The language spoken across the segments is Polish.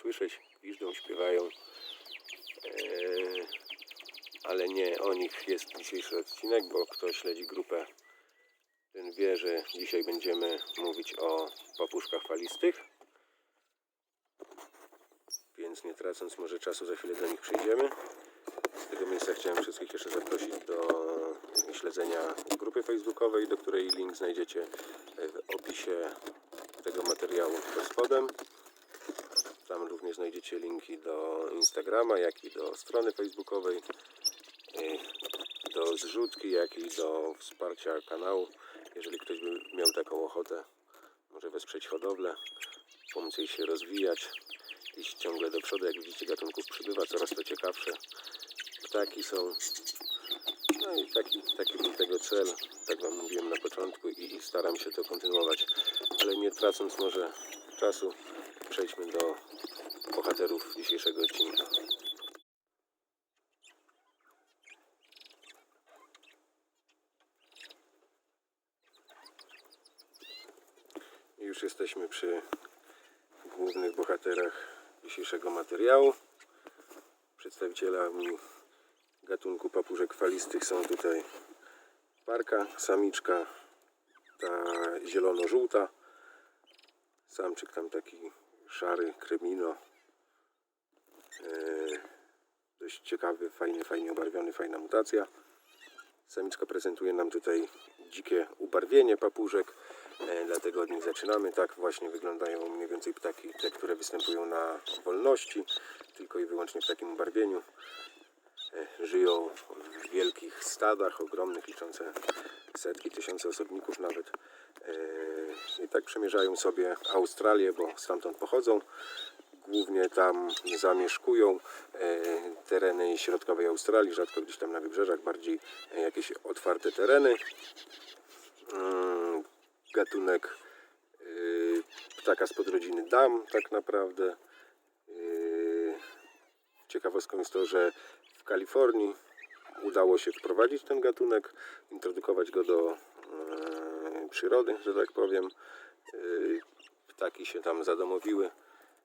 słyszeć. Gwiżdżą, śpiewają. Eee, ale nie o nich jest dzisiejszy odcinek, bo kto śledzi grupę, ten wie, że dzisiaj będziemy mówić o papuszkach falistych. Więc nie tracąc może czasu, za chwilę do nich przejdziemy. Z tego miejsca chciałem wszystkich jeszcze zaprosić do śledzenia grupy facebookowej, do której link znajdziecie w opisie tego materiału pod spodem. Tam również znajdziecie linki do Instagrama, jak i do strony facebookowej, do zrzutki, jak i do wsparcia kanału. Jeżeli ktoś by miał taką ochotę, może wesprzeć hodowlę, pomóc jej się rozwijać, iść ciągle do przodu. Jak widzicie, gatunków przybywa, coraz to ciekawsze. Ptaki są. No i taki, taki był tego cel, tak Wam mówiłem na początku i, i staram się to kontynuować. Ale nie tracąc może czasu, przejdźmy do bohaterów dzisiejszego odcinka. I Już jesteśmy przy głównych bohaterach dzisiejszego materiału. Przedstawicielami gatunku papużek falistych są tutaj parka, samiczka, ta zielono-żółta, samczyk tam taki szary, kremino. Eee, dość ciekawy, fajny, fajnie obarwiony, fajna mutacja. Samiczka prezentuje nam tutaj dzikie ubarwienie papużek, e, dlatego od nich zaczynamy. Tak właśnie wyglądają mniej więcej ptaki, te, które występują na wolności, tylko i wyłącznie w takim ubarwieniu. E, Żyją w wielkich stadach, ogromnych, liczące setki, tysiące osobników nawet. E, I tak przemierzają sobie Australię, bo stamtąd pochodzą. Głównie tam zamieszkują e, tereny środkowej Australii, rzadko gdzieś tam na wybrzeżach, bardziej e, jakieś otwarte tereny. Mm, Gatunek e, ptaka z podrodziny dam tak naprawdę. Ciekawostką jest to, że w Kalifornii udało się wprowadzić ten gatunek, introdukować go do e, przyrody, że tak powiem. E, Ptaki się tam zadomowiły,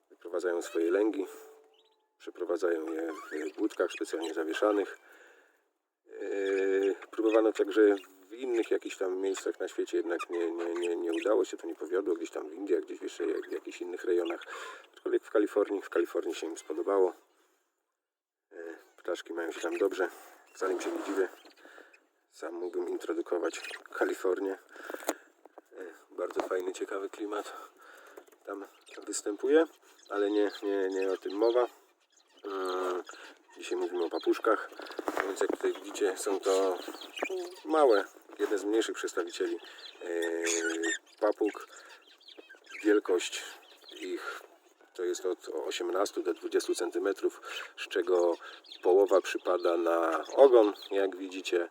wyprowadzają swoje lęgi, przeprowadzają je w budkach specjalnie zawieszanych. E, Próbowano także w innych jakichś tam miejscach na świecie, jednak nie, nie, nie, nie udało się, to nie powiodło, gdzieś tam w Indiach, gdzieś jeszcze w jakichś innych rejonach. Aczkolwiek w Kalifornii, w Kalifornii się im spodobało. E, Ptaszki mają się tam dobrze, wcale im się nie dziwię. Sam mógłbym introdukować Kalifornię. E, Bardzo fajny, ciekawy klimat tam występuje, ale nie, nie, nie o tym mowa. Mm, Dzisiaj mówimy o papuszkach, więc jak tutaj widzicie są to małe, jedne z mniejszych przedstawicieli e, papug. Wielkość ich to jest od 18 do 20 cm, z czego połowa przypada na ogon, jak widzicie.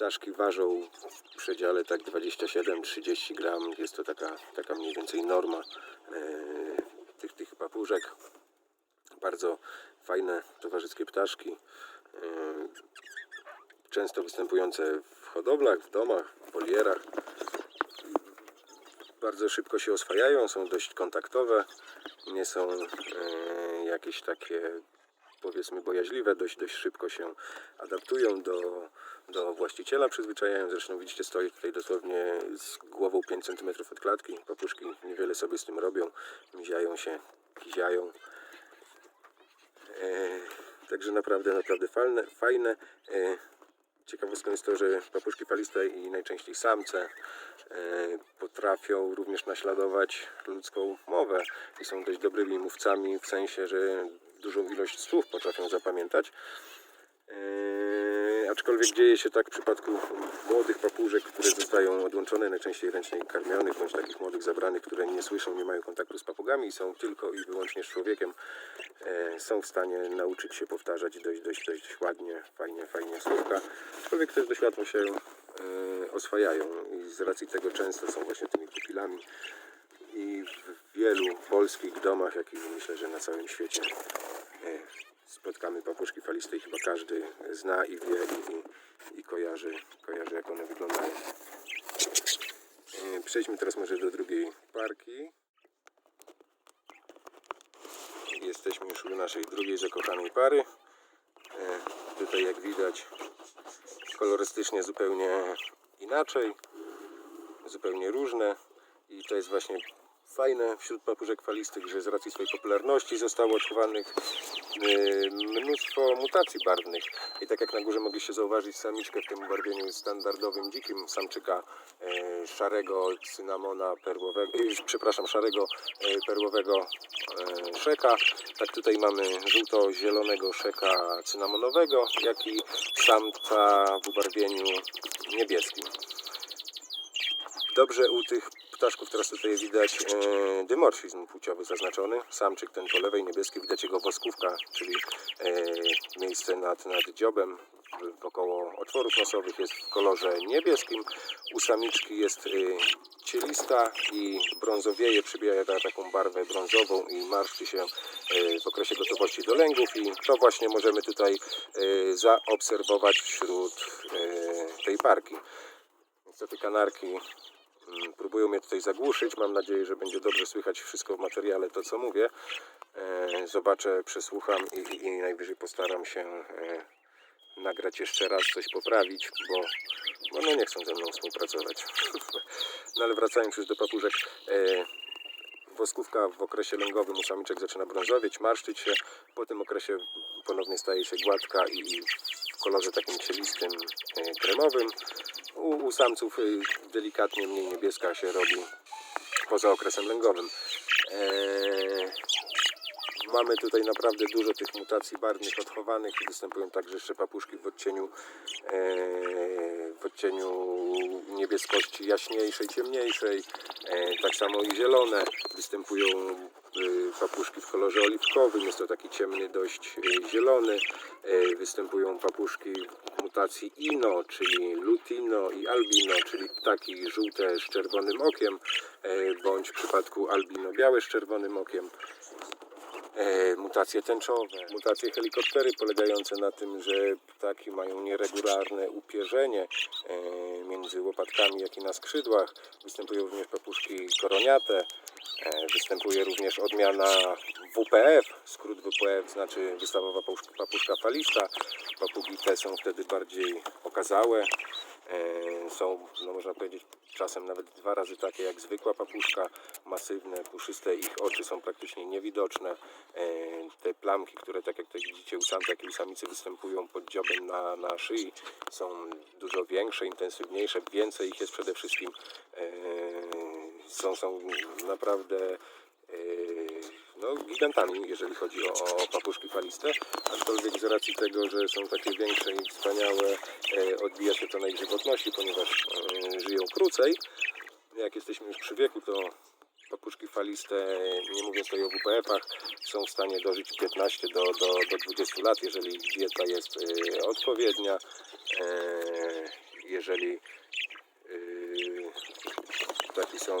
Ptaszki ważą w przedziale tak 27-30 gram. Jest to taka, taka mniej więcej norma e, tych, tych papużek. Bardzo fajne, towarzyskie ptaszki. e, Często występujące w hodowlach, w domach, w wolierach. Bardzo szybko się oswajają, są dość kontaktowe. Nie są e, jakieś takie powiedzmy bojaźliwe, dość, dość szybko się adaptują do, do właściciela, przyzwyczajają. Zresztą widzicie, stoi tutaj dosłownie z głową 5 cm od klatki. Papuszki niewiele sobie z tym robią, miziają się, kiziają. E, także naprawdę, naprawdę fajne. fajne. E, ciekawostką jest to, że papuszki faliste i najczęściej samce e, potrafią również naśladować ludzką mowę i są dość dobrymi mówcami w sensie, że dużą ilość słów potrafią zapamiętać. E, aczkolwiek dzieje się tak w przypadku młodych papużek, które zostają odłączone, najczęściej ręcznie karmionych, bądź takich młodych zabranych, które nie słyszą, nie mają kontaktu z papugami i są tylko i wyłącznie z człowiekiem, e, są w stanie nauczyć się powtarzać dość, dość, dość ładnie, fajnie, fajnie słówka, aczkolwiek też dość łatwo się e, oswajają i z racji tego często są właśnie tymi pupilami. I w wielu polskich domach, jak i myślę, że na całym świecie spotkamy papuszki faliste i chyba każdy zna i wie i, i, i kojarzy, kojarzy jak one wyglądają. E, Przejdźmy teraz może do drugiej parki. Jesteśmy już u naszej drugiej zakochanej pary. E, Tutaj jak widać kolorystycznie zupełnie inaczej, zupełnie różne i to jest właśnie fajne wśród papużek falistych, że z racji swojej popularności zostało odchowanych y, mnóstwo mutacji barwnych i tak jak na górze mogliście zauważyć samiczkę w tym ubarwieniu standardowym dzikim samczyka e, szarego cynamona perłowego, e, przepraszam, szarego perłowego szeka, tak tutaj mamy żółto-zielonego szeka cynamonowego, jak i samca w ubarwieniu niebieskim. Dobrze u tych ptaszków teraz tutaj widać e, dymorfizm płciowy zaznaczony. Samczyk ten po lewej niebieski, widać jego woskówka, czyli e, miejsce nad, nad dziobem wokoło otworów nosowych jest w kolorze niebieskim. U samiczki jest e, cielista i brązowieje, przybiera taką barwę brązową i marszczy się e, w okresie gotowości do lęgów i to właśnie możemy tutaj e, zaobserwować wśród e, tej parki. Niestety kanarki próbują mnie tutaj zagłuszyć. Mam nadzieję, że będzie dobrze słychać wszystko w materiale, to co mówię. E, Zobaczę, przesłucham i, i, i najwyżej postaram się e, nagrać jeszcze raz, coś poprawić, bo, bo no nie chcą ze mną współpracować. No ale wracając już do papużek. E, Woskówka w okresie lęgowym u samiczek zaczyna brązowieć, marszczyć się. Po tym okresie ponownie staje się gładka i kolorze takim cielistym, e, kremowym. U, u samców y, delikatnie mniej niebieska się robi poza okresem lęgowym. Eee, mamy tutaj naprawdę dużo tych mutacji barwnych odchowanych występują także jeszcze papuszki w odcieniu, eee, w odcieniu niebieskości jaśniejszej, ciemniejszej. E, tak samo i zielone. Występują papuszki w kolorze oliwkowym, jest to taki ciemny dość y, zielony. E, Występują papuszki mutacji ino, czyli lutino i albino, czyli ptaki żółte z czerwonym okiem, bądź w przypadku albino białe z czerwonym okiem. Mutacje tęczowe, mutacje helikoptery polegające na tym, że ptaki mają nieregularne upierzenie między łopatkami, jak i na skrzydłach. Występują również papuszki koroniate. E, Występuje również odmiana WPF, skrót WPF znaczy wystawowa papuszka, falista. Papugi te są wtedy bardziej okazałe. E, Są, no można powiedzieć, czasem nawet dwa razy takie jak zwykła papuszka, masywne, puszyste, ich oczy są praktycznie niewidoczne. E, Te plamki, które tak jak tutaj widzicie u samca, jak i u samicy występują pod dziobem na, na szyi, są dużo większe, intensywniejsze, więcej ich jest przede wszystkim. Są, są naprawdę e, no, gigantami, jeżeli chodzi o, o papuszki faliste, aczkolwiek z racji tego, że są takie większe i wspaniałe, e, odbija się to na ich żywotności, ponieważ e, żyją krócej. Jak jesteśmy już przy wieku, to papuszki faliste, nie mówiąc tutaj o WPF-ach, są w stanie dożyć 15 do, do, do 20 lat, jeżeli dieta jest odpowiednia, jeżeli ptaki są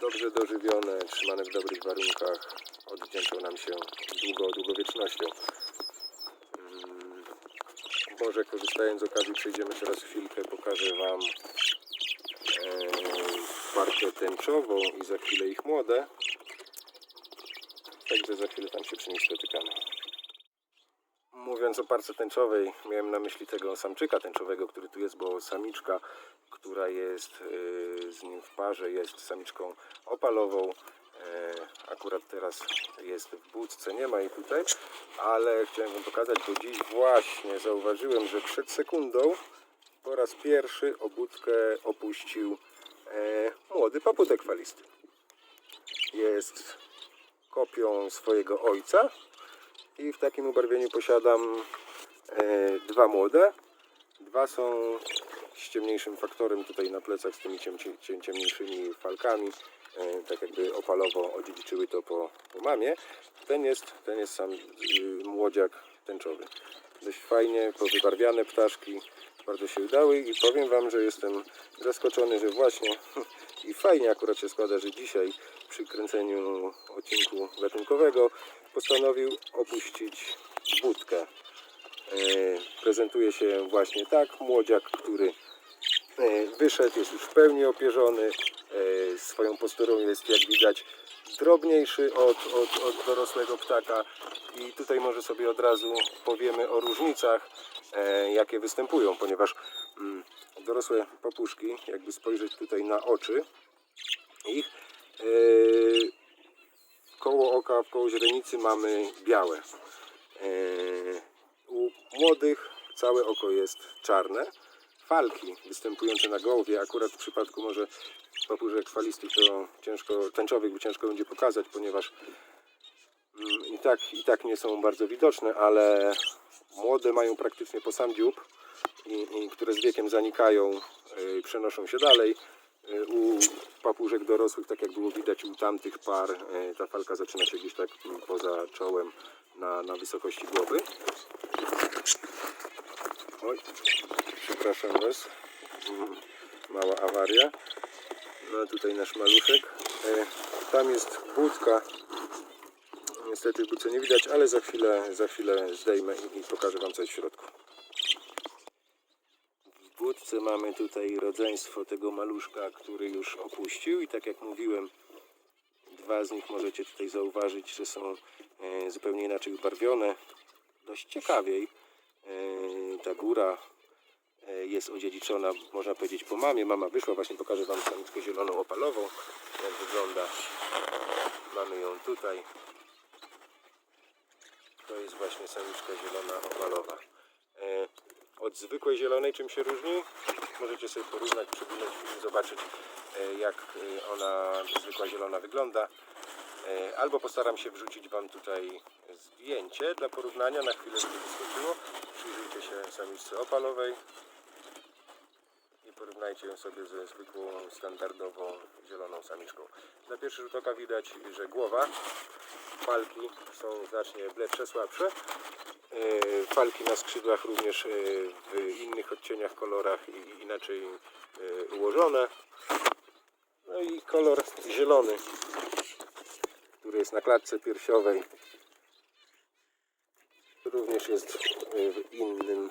dobrze dożywione, trzymane w dobrych warunkach, odwdzięczą nam się długo, długowiecznością. Mm, Może korzystając z okazji przejdziemy teraz chwilkę, pokażę Wam e, parkę tęczową i za chwilę ich młode. Także za chwilę tam się przy nich spotykamy. Mówiąc o parce tęczowej, miałem na myśli tego samczyka tęczowego, który tu jest, bo samiczka, która jest y, z nim w parze, jest samiczką opalową. E, Akurat teraz jest w budce, nie ma jej tutaj, ale chciałem Wam pokazać, bo dziś właśnie zauważyłem, że przed sekundą po raz pierwszy obudkę opuścił e, młody paputek falisty. Jest kopią swojego ojca i w takim ubarwieniu posiadam E, dwa młode, dwa są z ciemniejszym faktorem tutaj na plecach, z tymi ciem, ciem, ciemniejszymi falkami, e, tak jakby opalowo odziedziczyły to po, po mamie. Ten jest, ten jest sam y, młodziak tęczowy. Dość fajnie, powybarwiane ptaszki, bardzo się udały i powiem Wam, że jestem zaskoczony, że właśnie i fajnie akurat się składa, że dzisiaj przy kręceniu odcinku gatunkowego postanowił opuścić budkę. E, prezentuje się właśnie tak, młodziak, który wyszedł, jest już w pełni opierzony, e, swoją posturą jest jak widać drobniejszy od, od, od dorosłego ptaka i tutaj może sobie od razu powiemy o różnicach, e, jakie występują, ponieważ mm, dorosłe papuszki, jakby spojrzeć tutaj na oczy ich, e, koło oka, w koło źrenicy mamy białe. E, u młodych całe oko jest czarne. Falki występujące na głowie, akurat w przypadku może falistych to ciężko, tęczowych ciężko będzie pokazać, ponieważ mm, i tak, i tak nie są bardzo widoczne, ale młode mają praktycznie po sam dziób, i, i które z wiekiem zanikają, y, przenoszą się dalej. Y, U papużek dorosłych, tak jak było widać u tamtych par, y, ta falka zaczyna się gdzieś tak poza czołem na, na wysokości głowy. Oj, przepraszam Was. Mała awaria. No tutaj nasz maluszek. E, Tam jest budka. Niestety w budce nie widać, ale za chwilę, za chwilę zdejmę i, pokażę Wam coś w środku. W budce mamy tutaj rodzeństwo tego maluszka, który już opuścił i tak jak mówiłem, dwa z nich możecie tutaj zauważyć, że są e, zupełnie inaczej ubarwione. Dość ciekawiej. E, Ta góra jest odziedziczona, można powiedzieć, po mamie. Mama wyszła, właśnie pokażę Wam samiczkę zieloną opalową, jak wygląda. Mamy ją tutaj. To jest właśnie samiczka zielona opalowa. E, Od zwykłej zielonej czym się różni? Możecie sobie porównać, przewinąć film, zobaczyć e, jak e, ona, zwykła zielona wygląda. E, Albo postaram się wrzucić Wam tutaj zdjęcie dla porównania, na chwilę żeby wyskoczyło. Przyjrzyjcie się samiczce opalowej porównajcie ją sobie ze zwykłą, standardową zieloną samiczką. Na pierwszy rzut oka widać, że głowa, falki są znacznie bledsze, słabsze. E, Falki na skrzydłach również e, w innych odcieniach, kolorach i inaczej e, ułożone. No i kolor zielony, który jest na klatce piersiowej, również jest w innym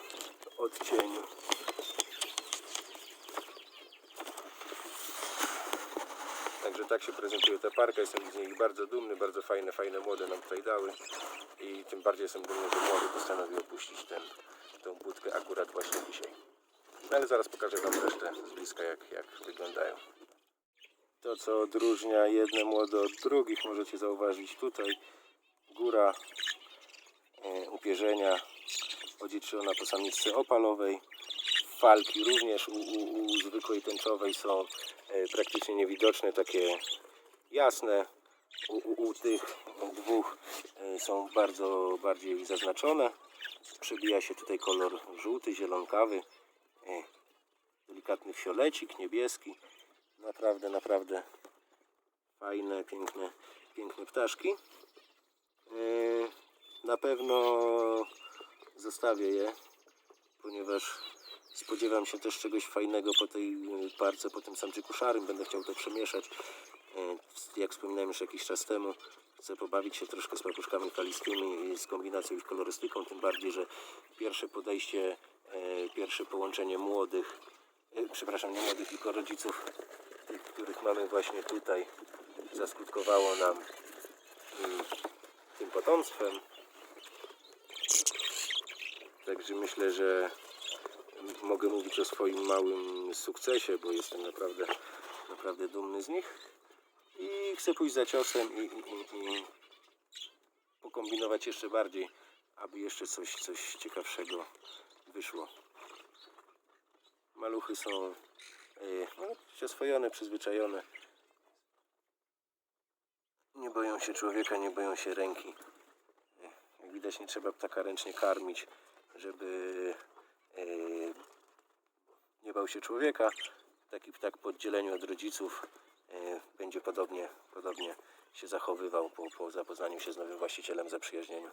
odcieniu. Także tak się prezentuje ta parka. Jestem z niej bardzo dumny, bardzo fajne, fajne młode nam tutaj dały. I tym bardziej jestem dumny, że młody postanowił opuścić ten, tą budkę akurat właśnie dzisiaj. No ale zaraz pokażę Wam resztę z bliska, jak, jak wyglądają. To, co odróżnia jedne młode od drugich, możecie zauważyć tutaj. Góra e, upierzenia odziedziczona po samiczce opalowej. Falki również u, u, u zwykłej tęczowej są e, praktycznie niewidoczne, takie jasne. U, u, u tych dwóch e, są bardzo bardziej zaznaczone. Przebija się tutaj kolor żółty, zielonkawy, e, delikatny fiolecik, niebieski. Naprawdę, naprawdę fajne, piękne, piękne ptaszki. Na pewno zostawię je, ponieważ spodziewam się też czegoś fajnego po tej e, parce, po tym samczyku szarym. Będę chciał to przemieszać. E, Jak wspominałem już jakiś czas temu, chcę pobawić się troszkę z papuszkami falistými i z kombinacją ich kolorystyką, tym bardziej, że pierwsze podejście, e, pierwsze połączenie młodych, przepraszam, nie młodych, tylko rodziców, tych, których mamy właśnie tutaj, zaskutkowało nam mm, tym potomstwem. Także myślę, że mogę mówić o swoim małym sukcesie, bo jestem naprawdę, naprawdę dumny z nich. I chcę pójść za ciosem i, i, i, i pokombinować jeszcze bardziej, aby jeszcze coś, coś ciekawszego wyszło. Maluchy są yy, przyzwyczajone. Nie boją się człowieka, nie boją się ręki. Jak widać nie trzeba ptaka ręcznie karmić. żeby e, nie bał się człowieka. Taki ptak po oddzieleniu od rodziców e, będzie podobnie, podobnie się zachowywał po, po zapoznaniu się z nowym właścicielem, zaprzyjaźnieniu.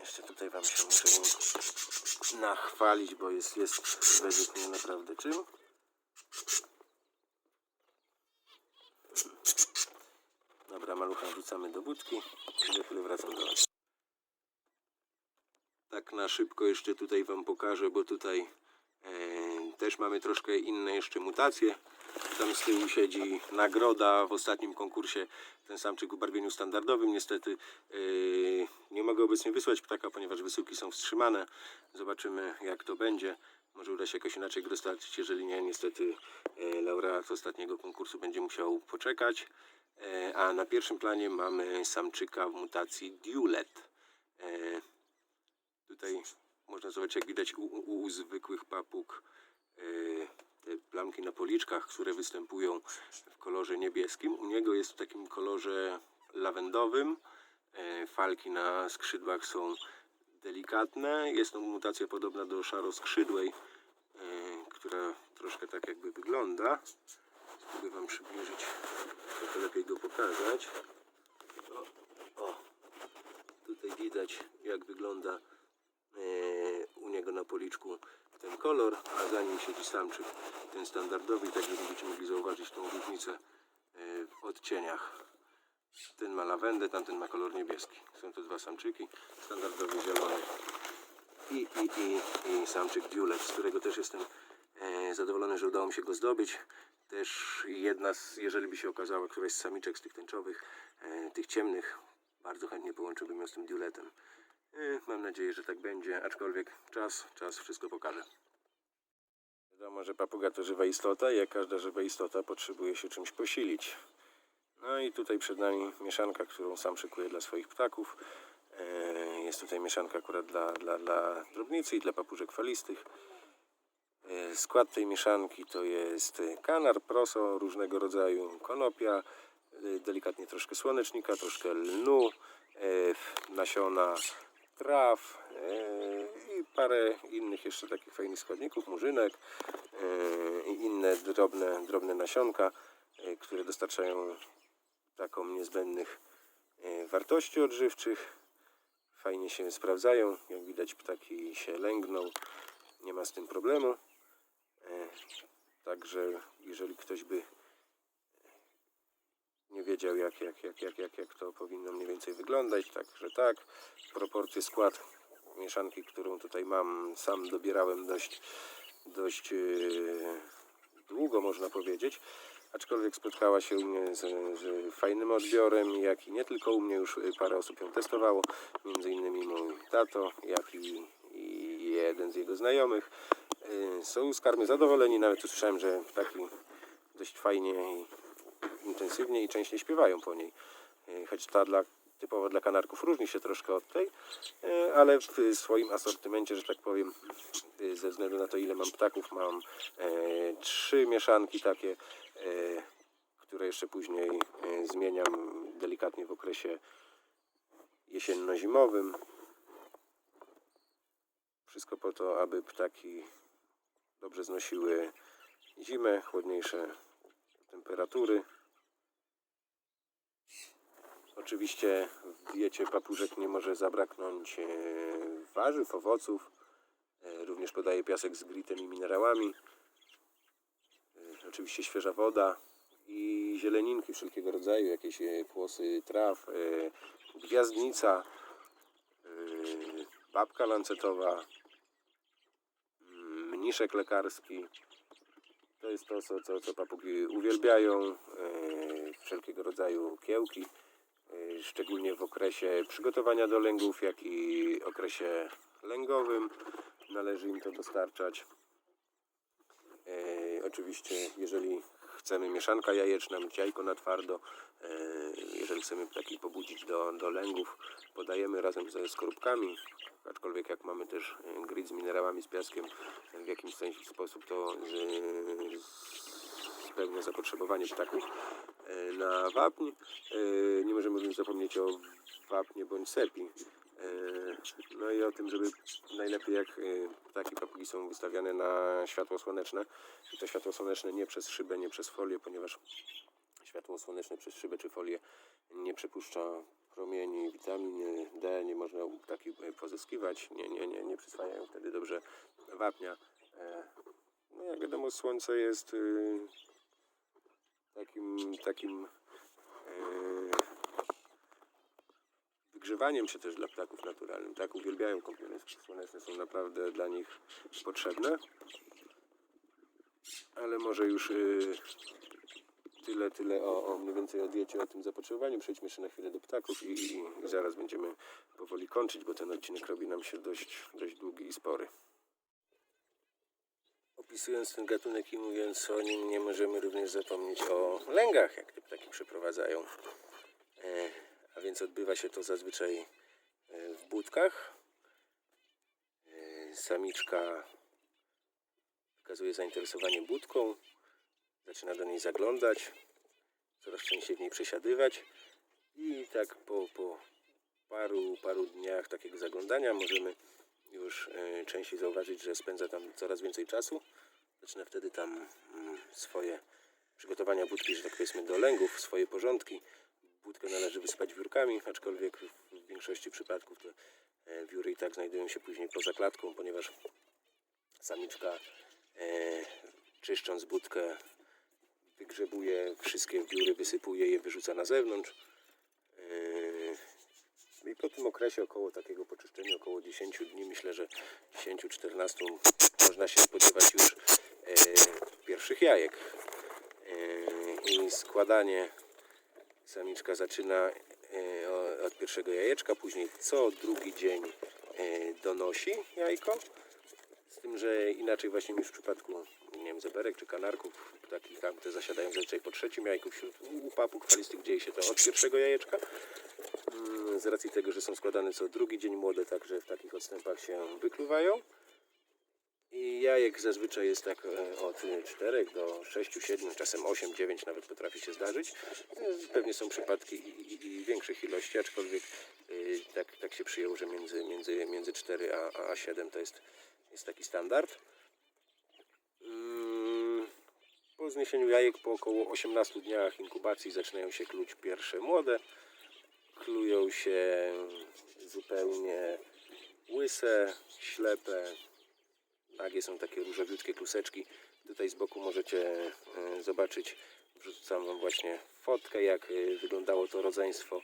Jeszcze tutaj Wam się muszę nachwalić, bo jest, jest według mnie naprawdę czym. Dobra, malucha wrzucamy do budki i za chwilę wracam do Was. Tak na szybko jeszcze tutaj Wam pokażę, bo tutaj e, też mamy troszkę inne jeszcze mutacje. Tam z tyłu siedzi nagroda w ostatnim konkursie, ten samczyk w ubarwieniu standardowym. Niestety e, nie mogę obecnie wysłać ptaka, ponieważ wysyłki są wstrzymane. Zobaczymy jak to będzie. Może uda się jakoś inaczej go dostarczyć, jeżeli nie, niestety e, laureat ostatniego konkursu będzie musiał poczekać. E, A na pierwszym planie mamy samczyka w mutacji Dulet. E, Tutaj można zobaczyć, jak widać u, u, zwykłych papug e, te plamki na policzkach, które występują w kolorze niebieskim. U niego jest w takim kolorze lawendowym. E, Falki na skrzydłach są delikatne. Jest to mutacja podobna do szaroskrzydłej, e, która troszkę tak jakby wygląda. Spróbuję Wam przybliżyć, trochę lepiej go pokazać. O, o. Tutaj widać, jak wygląda u niego na policzku ten kolor, a za nim siedzi samczyk, ten standardowy tak będziecie mogli zauważyć tą różnicę e, w odcieniach. Ten ma lawendę, tamten ma kolor niebieski. Są to dwa samczyki, standardowy zielony i, i, i, i samczyk Dulet, z którego też jestem e, zadowolony, że udało mi się go zdobyć. Też jedna z, jeżeli by się okazała któraś z samiczek z tych tęczowych, e, tych ciemnych, bardzo chętnie połączyłbym ją z tym Duletem. E, mam nadzieję, że tak będzie, aczkolwiek czas, czas wszystko pokaże. Wiadomo, że papuga to żywa istota i jak każda żywa istota potrzebuje się czymś posilić. No i tutaj przed nami mieszanka, którą sam szykuję dla swoich ptaków. E, Jest tutaj mieszanka akurat dla, dla, dla drobnicy i dla papużek falistych. E, Skład tej mieszanki to jest kanar, proso różnego rodzaju, konopia, e, delikatnie troszkę słonecznika, troszkę lnu, nasiona traw e, i parę innych jeszcze takich fajnych składników, murzynek e, i inne drobne, drobne nasionka, e, które dostarczają taką niezbędnych wartości odżywczych. Fajnie się sprawdzają. Jak widać ptaki się lęgną. Nie ma z tym problemu. Także jeżeli ktoś by nie wiedział jak, jak, jak, jak, jak, jak to powinno mniej więcej wyglądać, także tak. Proporcje skład mieszanki, którą tutaj mam, sam dobierałem dość, dość e, długo można powiedzieć. Aczkolwiek spotkała się u mnie z, z fajnym odbiorem, jak i nie tylko u mnie, już parę osób ją testowało, między innymi mój tato, jak i, i jeden z jego znajomych. Y, Są z karmy zadowoleni, nawet usłyszałem, że ptaki dość fajnie intensywnie i częściej śpiewają po niej. Y, Choć ta dla, typowo dla kanarków różni się troszkę od tej, y, ale w swoim asortymencie, że tak powiem, y, ze względu na to ile mam ptaków, mam e, trzy mieszanki takie, e, które jeszcze później e, zmieniam delikatnie w okresie jesienno-zimowym. Wszystko po to, aby ptaki dobrze znosiły zimę, chłodniejsze temperatury. Oczywiście w diecie papużek nie może zabraknąć e, warzyw, owoców. E, Również podaję piasek z glitem i minerałami. E, Oczywiście świeża woda i zieleninki wszelkiego rodzaju, jakieś kłosy traw, gwiazdnica, babka lancetowa, mm, mniszek lekarski. To jest to, co, co, papugi uwielbiają. Wszelkiego rodzaju kiełki, szczególnie w okresie przygotowania do lęgów, jak i okresie lęgowym. Należy im to dostarczać. E, oczywiście, jeżeli chcemy mieszanka jajeczna, jajko na twardo, e, jeżeli chcemy ptaki pobudzić do, do lęgów, podajemy razem ze skorupkami. Aczkolwiek jak mamy też e, grid z minerałami, z piaskiem, w jakimś sensie sposób to spełnia zapotrzebowanie ptaków. E, na wapń. E, Nie możemy również zapomnieć o wapnie bądź sepi. E, No i o tym, żeby najlepiej jak e, ptaki papugi są wystawiane na światło słoneczne. I to światło słoneczne nie przez szybę, nie przez folię, ponieważ światło słoneczne przez szybę czy folię nie przepuszcza promieni witamin D, nie można e, pozyskiwać, nie, nie, nie, nie przyswajają wtedy dobrze wapnia. No jak wiadomo słońce jest y, takim, takim e, wygrzewaniem się też dla ptaków naturalnym. Tak uwielbiają kąpiele słoneczne, są naprawdę dla nich potrzebne. Ale może już y, tyle, tyle o, o mniej więcej o diecie, o tym zapotrzebowaniu. Przejdźmy jeszcze na chwilę do ptaków i, i, i zaraz będziemy powoli kończyć, bo ten odcinek robi nam się dość, dość długi i spory. Opisując ten gatunek i mówiąc o nim, nie możemy również zapomnieć o lęgach, jak te ptaki przeprowadzają. E, a więc odbywa się to zazwyczaj e, w budkach. E, samiczka wykazuje zainteresowanie budką, zaczyna do niej zaglądać, coraz częściej w niej przesiadywać i tak po, po paru, paru dniach takiego zaglądania możemy już e, częściej zauważyć, że spędza tam coraz więcej czasu. Zaczyna wtedy tam mm, swoje przygotowania budki, że tak powiedzmy, do lęgów, swoje porządki. Budkę należy wysypać wiórkami, aczkolwiek w większości przypadków te e, wióry i tak znajdują się później poza klatką, ponieważ samiczka e, czyszcząc budkę wygrzebuje wszystkie wióry, wysypuje je, wyrzuca na zewnątrz. I po tym okresie około takiego poczyszczenia, około 10 dni, myślę, że 10-14 można się spodziewać już e, pierwszych jajek. E, I składanie samiczka zaczyna e, od pierwszego jajeczka, później co drugi dzień e, donosi jajko. Z tym, że inaczej właśnie niż w przypadku nie wiem, zeberek czy kanarków, ptaki tam te zasiadają zazwyczaj po trzecim jajku, wśród u papug dzieje się to od pierwszego jajeczka. Mm, Z racji tego, że są składane co drugi dzień młode, także w takich odstępach się wykluwają. I jajek zazwyczaj jest tak e, od 4 do 6, 7, czasem 8, 9 nawet potrafi się zdarzyć. E, Pewnie są przypadki i, i, i większych ilości, aczkolwiek y, tak, tak się przyjęło, że między, między, między 4 a, a 7 to jest, jest taki standard. Mm, Po zniesieniu jajek po około 18 dniach inkubacji zaczynają się kluć pierwsze młode. Klują się zupełnie łyse, ślepe. Nagie są takie różowiutkie kluseczki. Tutaj z boku możecie e, zobaczyć, wrzucam wam właśnie fotkę, jak e, wyglądało to rodzeństwo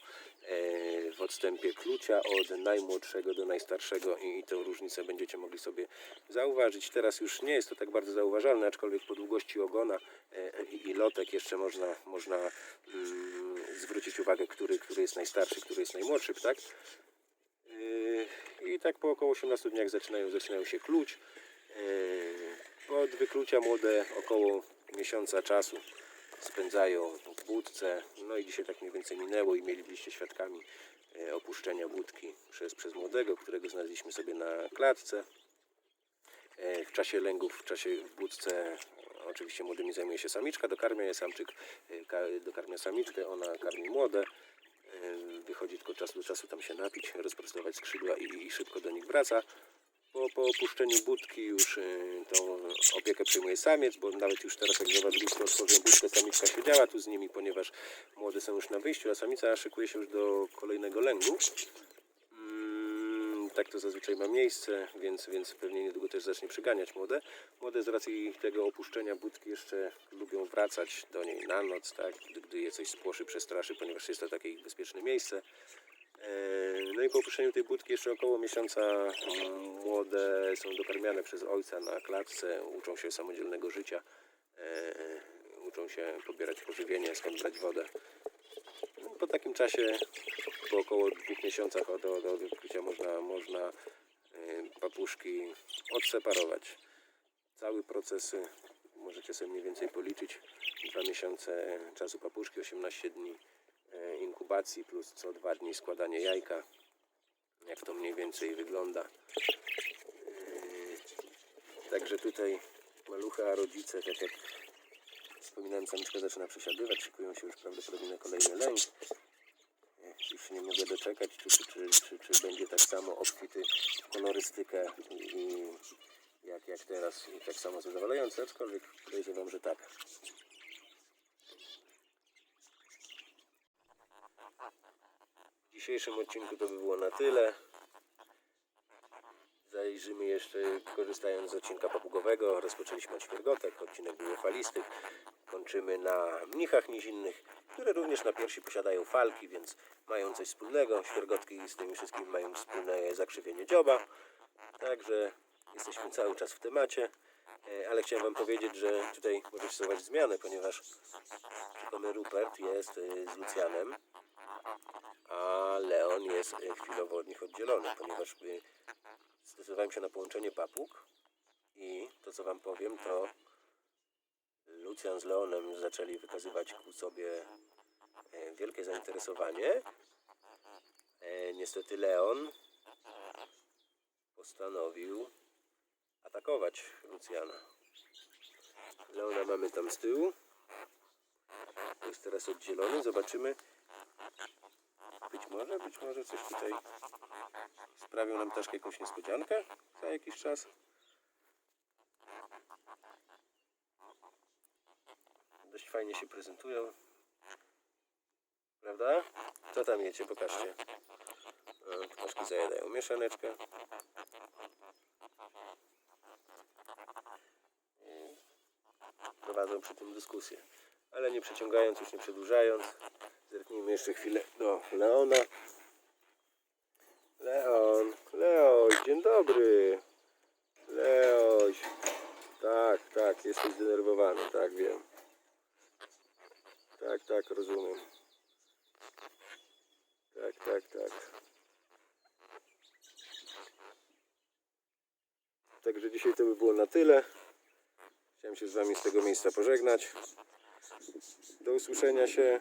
w odstępie klucia od najmłodszego do najstarszego i tę różnicę będziecie mogli sobie zauważyć. Teraz już nie jest to tak bardzo zauważalne, aczkolwiek po długości ogona e, i, lotek jeszcze można, można mm, zwrócić uwagę, który, który jest najstarszy, który jest najmłodszy ptak. Yy, I tak po około 18 dniach zaczynają, zaczynają się kluć. Yy, Od wyklucia młode około miesiąca czasu spędzają w budce. No i dzisiaj tak mniej więcej minęło i mielibyście świadkami e, opuszczenia budki przez, przez młodego, którego znaleźliśmy sobie na klatce. E, W czasie lęgów, w czasie w budce oczywiście młodymi zajmuje się samiczka, dokarmia je samczyk, e, ka- dokarmia samiczkę, ona karmi młode. E, Wychodzi tylko czas do czasu tam się napić, rozprostować skrzydła i, i szybko do nich wraca. Po, po opuszczeniu budki już e, tą opiekę przejmuje samiec, bo nawet już teraz jak zauważyliśmy otworzyłem budkę, samiczka siedziała tu z nimi, ponieważ młode są już na wyjściu, a samica szykuje się już do kolejnego lęgu. Mm, tak to zazwyczaj ma miejsce, więc, więc pewnie niedługo też zacznie przyganiać młode. Młode z racji tego opuszczenia budki jeszcze lubią wracać do niej na noc, tak, gdy, gdy je coś spłoszy, przestraszy, ponieważ jest to takie ich bezpieczne miejsce. E, No i po opuszczeniu tej budki jeszcze około miesiąca mm, młode są dokarmiane przez ojca na klatce, uczą się samodzielnego życia, e, uczą się pobierać pożywienie, skąd brać wodę. No, Po takim czasie, po około dwóch miesiącach od, od, od odkrycia można, można e, papuszki odseparować. Cały proces e, możecie sobie mniej więcej policzyć. Dwa miesiące czasu papuszki, 18 dni inkubacji plus co dwa dni składanie jajka. Jak to mniej więcej wygląda. E, Także tutaj malucha, rodzice, tak jak wspominałem, samiczka zaczyna przesiadywać, szykują się już prawdopodobnie na kolejny lęk. Ech, Już nie mogę doczekać, czy, czy, czy, czy, czy będzie tak samo obfity w kolorystykę i, jak, jak teraz, tak samo zadowalający, aczkolwiek podejrzewam, że tak. Dzisiejszym odcinku to by było na tyle. Zajrzymy jeszcze, korzystając z odcinka papugowego, rozpoczęliśmy od świergotek, odcinek był falistych. Kończymy na mnichach nizinnych, które również na piersi posiadają falki, więc mają coś wspólnego. Świergotki z tymi wszystkimi mają wspólne zakrzywienie dzioba. Także jesteśmy cały czas w temacie. E, Ale chciałem Wam powiedzieć, że tutaj możecie zobaczyć zmianę, ponieważ przytomny Rupert jest e, z Lucjanem, a Leon jest e, chwilowo od nich oddzielony, ponieważ e, zdecydowałem się na połączenie papug i to co wam powiem to Lucjan z Leonem zaczęli wykazywać ku sobie e, wielkie zainteresowanie. Niestety Leon postanowił atakować Lucjana. Leona mamy tam z tyłu. Jest teraz oddzielony. Zobaczymy. Być może, być może coś tutaj sprawią nam też jakąś niespodziankę za jakiś czas. Dość fajnie się prezentują. Prawda? Co tam jecie? Pokażcie. O, ptaszki zajadają mieszaneczkę. Prowadzą przy tym dyskusję. Ale nie przeciągając, już nie przedłużając, zerknijmy jeszcze chwilę do Leona. Leon, Leoś, dzień dobry. Leoś. Tak, tak, jesteś zdenerwowany, tak wiem. Tak, tak, rozumiem. Tak, tak, tak. Także dzisiaj to by było na tyle. Chciałem się z Wami z tego miejsca pożegnać. Do usłyszenia się.